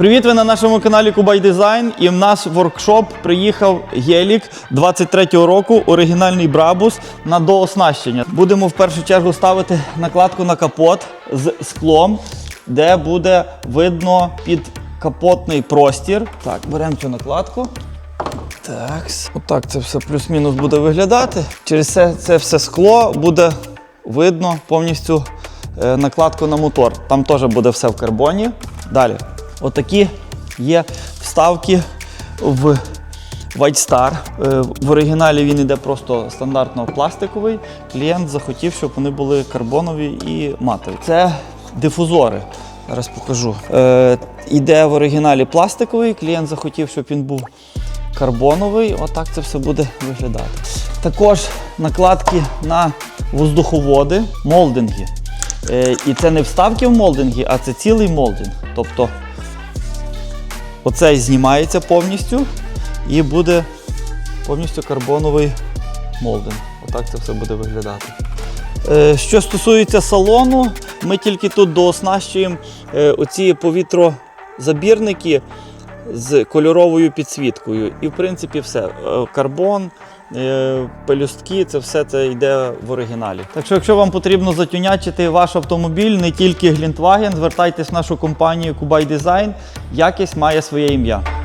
Привіт, ви на нашому каналі Кубай Дизайн. І в наш воркшоп приїхав гелік 23-го року, оригінальний Брабус на дооснащення. Будемо в першу чергу ставити накладку на капот з склом, де буде видно під капотний простір. Так, беремо цю накладку. Так, отак це все плюс-мінус буде виглядати. Через це, це все скло буде видно повністю е, накладку на мотор. Там теж буде все в карбоні. Далі. Отакі є вставки в White Star. Е, В оригіналі він іде просто стандартно пластиковий. Клієнт захотів, щоб вони були карбонові і матові. Це дифузори. Зараз покажу. Е, іде в оригіналі пластиковий. Клієнт захотів, щоб він був карбоновий. Отак це все буде виглядати. Також накладки на воздуховоди, молдинги. Е, і це не вставки в молдинги, а це цілий молдинг. Тобто оцей знімається повністю і буде повністю карбоновий молдинг. Отак це все буде виглядати. Е, Що стосується салону, ми тільки тут дооснащуємо е, оці повітрозабірники з кольоровою підсвіткою. І в принципі все. Е, Карбон, пелюстки, це все це йде в оригіналі. Так що, якщо вам потрібно затюнячити ваш автомобіль, не тільки Глінтваген, звертайтесь в нашу компанію Кубай Дизайн. Якість має своє ім'я.